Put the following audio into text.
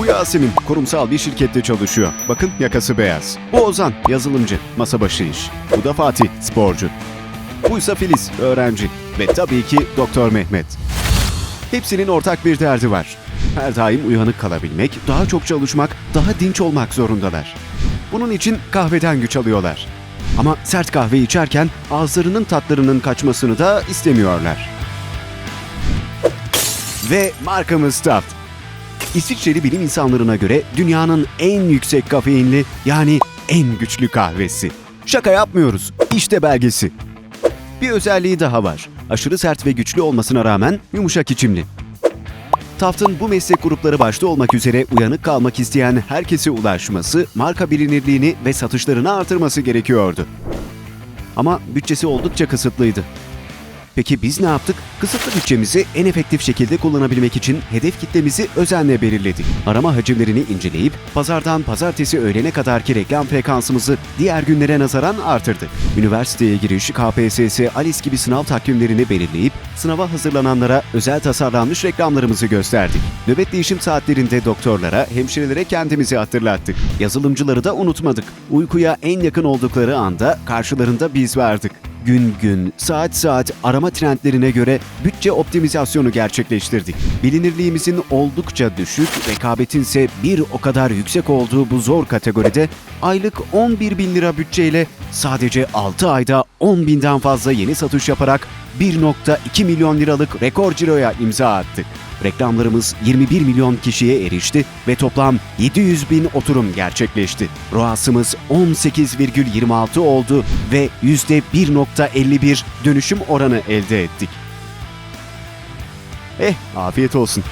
Bu Yasemin kurumsal bir şirkette çalışıyor. Bakın yakası beyaz. Bu Ozan yazılımcı, masa başı iş. Bu da Fatih sporcu. Buysa Filiz öğrenci ve tabii ki Doktor Mehmet. Hepsinin ortak bir derdi var. Her daim uyanık kalabilmek, daha çok çalışmak, daha dinç olmak zorundalar. Bunun için kahveden güç alıyorlar. Ama sert kahve içerken ağızlarının tatlarının kaçmasını da istemiyorlar. Ve markamız Taft. İsviçreli bilim insanlarına göre dünyanın en yüksek kafeinli yani en güçlü kahvesi. Şaka yapmıyoruz. İşte belgesi. Bir özelliği daha var. Aşırı sert ve güçlü olmasına rağmen yumuşak içimli. Taft'ın bu meslek grupları başta olmak üzere uyanık kalmak isteyen herkese ulaşması, marka bilinirliğini ve satışlarını artırması gerekiyordu. Ama bütçesi oldukça kısıtlıydı. Peki biz ne yaptık? Kısıtlı bütçemizi en efektif şekilde kullanabilmek için hedef kitlemizi özenle belirledik. Arama hacimlerini inceleyip pazardan pazartesi öğlene kadarki reklam frekansımızı diğer günlere nazaran artırdık. Üniversiteye giriş, KPSS, ALES gibi sınav takvimlerini belirleyip sınava hazırlananlara özel tasarlanmış reklamlarımızı gösterdik. Nöbet değişim saatlerinde doktorlara, hemşirelere kendimizi hatırlattık. Yazılımcıları da unutmadık. Uykuya en yakın oldukları anda karşılarında biz vardık gün gün, saat saat arama trendlerine göre bütçe optimizasyonu gerçekleştirdik. Bilinirliğimizin oldukça düşük, rekabetin ise bir o kadar yüksek olduğu bu zor kategoride aylık 11 bin lira bütçeyle sadece 6 ayda 10 binden fazla yeni satış yaparak 1.2 milyon liralık rekor ciroya imza attık. Reklamlarımız 21 milyon kişiye erişti ve toplam 700 bin oturum gerçekleşti. ROAS'ımız 18,26 oldu ve %1.51 dönüşüm oranı elde ettik. Eh, afiyet olsun.